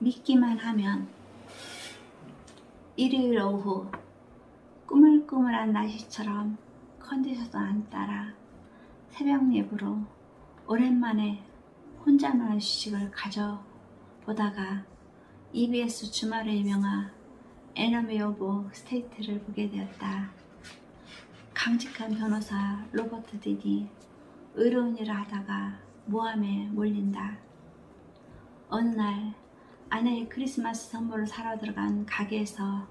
믿기만 하면 일요일 오후 꾸물꾸물한 날씨처럼 컨디션도 안 따라 새벽 예보로 오랜만에 혼자만의 휴식을 가져보다가 EBS 주말의 명화 에너미 오브 스테이트를 보게 되었다. 강직한 변호사 로버트 딘이 의로운 일을 하다가 모함에 몰린다. 어느 날 아내의 크리스마스 선물을 사러 들어간 가게에서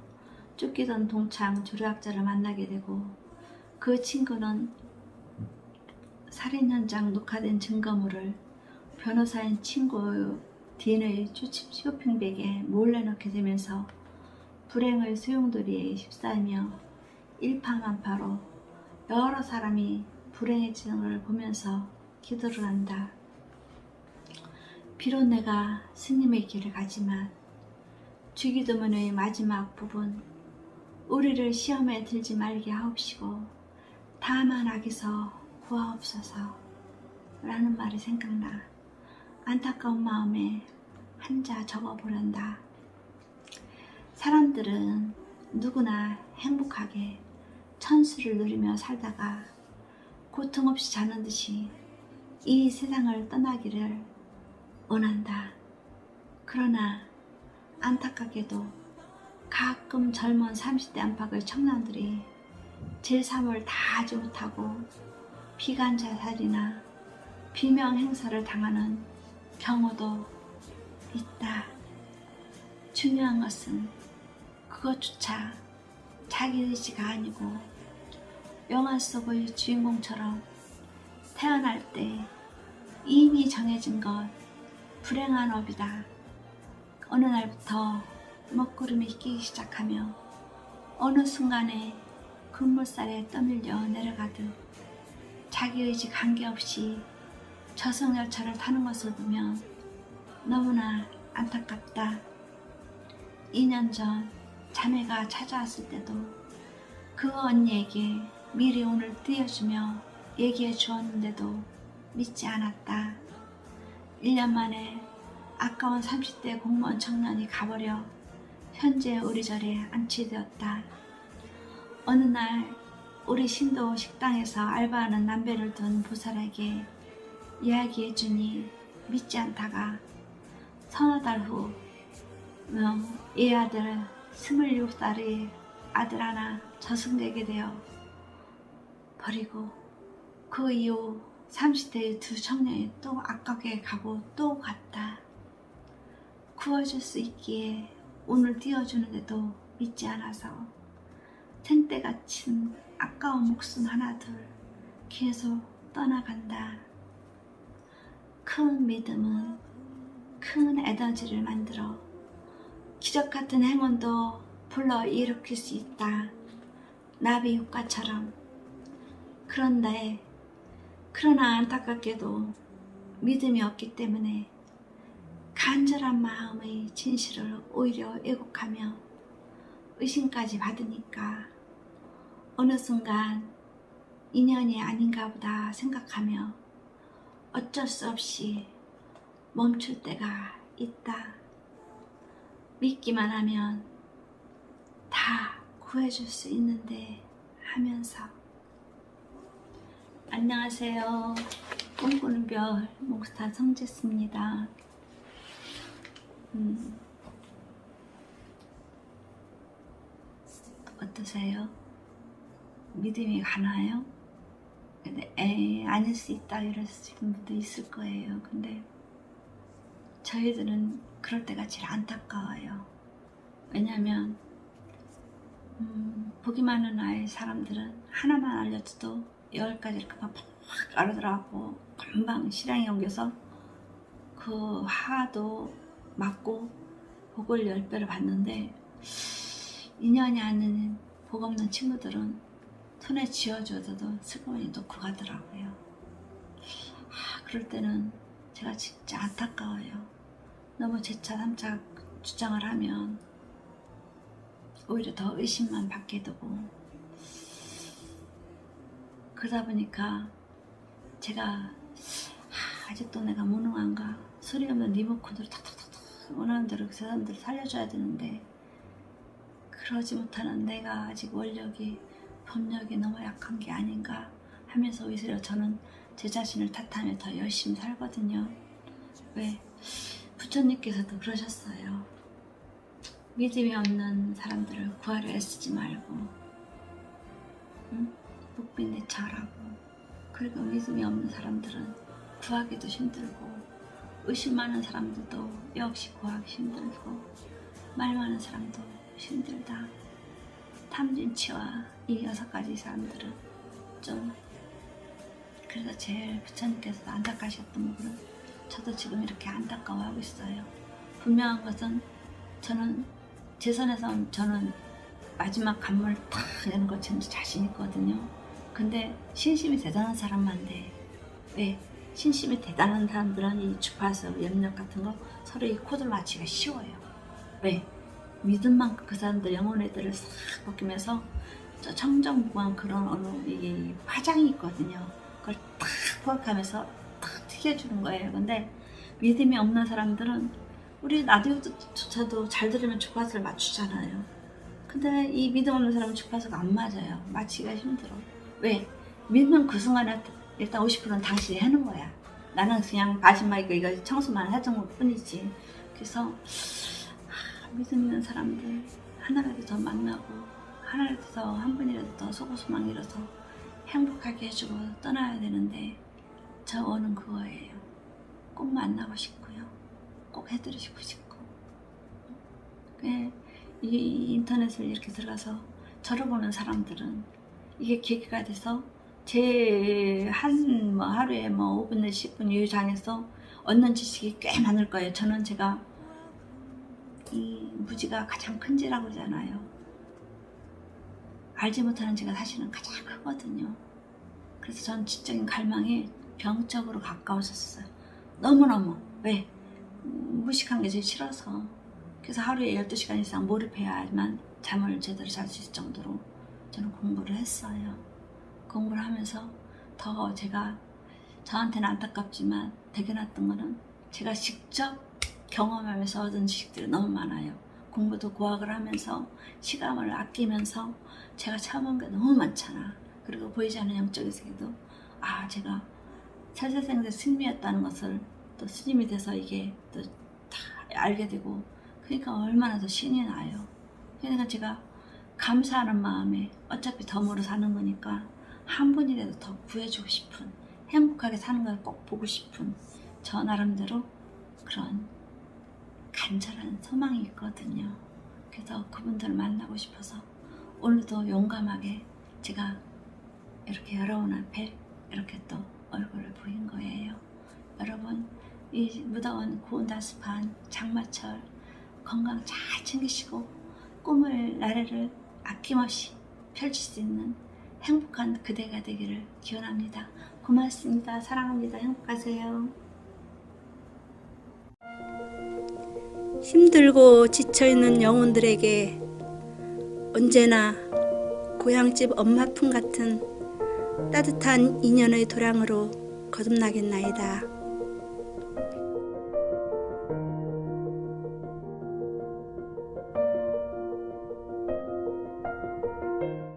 쫓기던 동창 조류학자를 만나게 되고 그 친구는 살인 현장 녹화된 증거물을 변호사인 친구 딘의 쇼- 쇼핑백에 몰래 넣게 되면서 불행의 소용돌이에 휩싸이며 일파만파로 여러 사람이 불행해지는 걸 보면서 기도를 한다. 비록 내가 스님의 길을 가지만 주기도문의 마지막 부분 우리를 시험에 들지 말게 하옵시고 다만 악에서 구하옵소서 라는 말이 생각나 안타까운 마음에 한자 적어보란다. 사람들은 누구나 행복하게 천수를 누리며 살다가 고통 없이 자는 듯이 이 세상을 떠나기를 원한다. 그러나 안타깝게도 가끔 젊은 30대 안팎의 청년들이 제3을 다 하지 못하고 비관 자살이나 비명 행사를 당하는 경우도 있다. 중요한 것은 그것조차 자기 의지가 아니고 영화 속의 주인공처럼 태어날 때 이미 정해진 것 불행한 업이다. 어느 날부터 먹구름이 끼기 시작하며 어느 순간에 급물살에 떠밀려 내려가듯 자기 의지 관계없이 저승열차를 타는 것을 보면 너무나 안타깝다. 2년 전 자매가 찾아왔을 때도 그 언니에게 미리 오늘 띄워주며 얘기해 주었는데도 믿지 않았다. 1년 만에 아까운 30대 공무원 청년이 가버려 현재 우리 절에 안치되었다. 어느 날 우리 신도 식당에서 알바하는 남배를 둔 보살에게 이야기해 주니 믿지 않다가 서너 달 후, 어, 이 아들 27살의 아들 하나 저승되게 되어 버리고 그 이후 30대의 두 청년이 또 악하게 가고 또 갔다. 구워줄 수 있기에 오늘 띄워주는데도 믿지 않아서 생때 갇힌 아까운 목숨 하나 둘 계속 떠나간다. 큰 믿음은 큰 에너지를 만들어 기적 같은 행운도 불러 일으킬 수 있다. 나비 효과처럼. 그런데 그러나 안타깝게도 믿음이 없기 때문에 간절한 마음의 진실을 오히려 왜곡하며 의심까지 받으니까 어느 순간 인연이 아닌가 보다 생각하며 어쩔 수 없이 멈출 때가 있다. 믿기만 하면 다 구해줄 수 있는데 하면서 안녕하세요. 꿈꾸는 별 몽스타 성재스입니다. 음, 어떠세요? 믿음이 가나요? 근데 에이 아닐 수 있다 이러시는 분도 있을 거예요. 근데 저희들은 그럴 때가 제일 안타까워요. 왜냐하면 음, 보기만 하는 아이 사람들은 하나만 알려줘도 열 가지를 그만 팍 알아들어갖고 금방 실행에 옮겨서 그 화도 맞고 복을 열 배를 받는데 인연이 아닌 복 없는 친구들은 손에 쥐어줘도 슬그머니 놓고 가더라고요. 아, 그럴 때는 제가 진짜 안타까워요. 너무 제차 삼차 주장을 하면 오히려 더 의심만 받게 되고 그러다 보니까 제가 아, 아직도 내가 무능한가 소리 없는 리모컨으로 탁탁탁탁 원하는 대로 그 사람들을 살려줘야 되는데 그러지 못하는 내가 아직 원력이 법력이 너무 약한 게 아닌가 하면서 오히려 저는 제 자신을 탓하며 더 열심히 살거든요. 왜? 부처님께서도 그러셨어요. 믿음이 없는 사람들을 구하려 애쓰지 말고, 응? 복빈내 잘하고, 그리고 믿음이 없는 사람들은 구하기도 힘들고, 의심 많은 사람들도 역시 구하기 힘들고, 말 많은 사람도 힘들다. 탐진치와 이 여섯 가지 사람들은 좀 그래서 제일 부처님께서 안타까셨던 부분은 저도 지금 이렇게 안타까워하고 있어요. 분명한 것은 저는 제 선에서 저는 마지막 간물 탁 내는 거 진짜 자신 있거든요. 근데 신심이 대단한 사람만 돼. 왜? 신심이 대단한 사람들은 이 주파수, 염력 같은 거 서로 이 코드를 맞추기가 쉬워요. 왜? 믿음만큼 그 사람들 영혼 애들을 싹 벗기면서 저 청정무한 그런 어느 이 화장이 있거든요. 그걸 탁 포획하면서 탁 튀겨주는 거예요. 근데 믿음이 없는 사람들은 우리 라디오조차도 잘 들으면 주파수를 맞추잖아요. 근데 이 믿음 없는 사람은 주파수가 안 맞아요. 맞히기가 힘들어. 왜? 믿는 그 순간에 일단 50%는 당신이 해놓은 거야. 나는 그냥 마지막에 이거 청소만 해준 것 뿐이지. 그래서 하, 믿음 있는 사람들 하나라도 더 만나고 하나라도 더 한 분이라도 더 속옷소망 이뤄서 행복하게 해주고 떠나야 되는데 저 오는 그거예요. 꼭 만나고 싶고요. 꼭 해드리고 싶고. 예, 이 인터넷을 이렇게 들어가서 저를 보는 사람들은 이게 계기가 돼서 제 한 뭐 하루에 뭐 5분 내 10분 유장에서 얻는 지식이 꽤 많을 거예요. 저는 제가 이 무지가 가장 큰 지라고 그러잖아요. 알지 못하는 지가 사실은 가장 크거든요. 그래서 전 지적인 갈망이 병적으로 가까워졌어요. 너무너무. 왜? 음, 무식한 게 제일 싫어서. 그래서 하루에 12시간 이상 몰입해야만 잠을 제대로 잘 수 있을 정도로 저는 공부를 했어요. 공부를 하면서 더 제가 저한테는 안타깝지만 대견했던 거는 제가 직접 경험하면서 얻은 지식들이 너무 많아요. 공부도 고학을 하면서 시간을 아끼면서 제가 체험한 게 너무 많잖아. 그리고 보이지 않는 영적인 세계도 아 제가 살살생에서 스님이었다는 것을 또 스님이 돼서 이게 또 다 알게 되고 그러니까 얼마나 더 신이 나요. 그러니까 제가 감사하는 마음에 어차피 덤으로 사는 거니까 한 분이라도 더 구해주고 싶은 행복하게 사는 걸 꼭 보고 싶은 저 나름대로 그런 간절한 소망이 있거든요. 그래서 그분들을 만나고 싶어서 오늘도 용감하게 제가 이렇게 여러분 앞에 이렇게 또 얼굴을 보인 거예요. 여러분 이 무더운 고온다습한 장마철 건강 잘 챙기시고 꿈을 나래를 아낌없이 펼칠 수 있는 행복한 그대가 되기를 기원합니다. 고맙습니다. 사랑합니다. 행복하세요. 힘들고 지쳐있는 영혼들에게 언제나 고향집 엄마 품 같은 따뜻한 인연의 도량으로 거듭나겠나이다.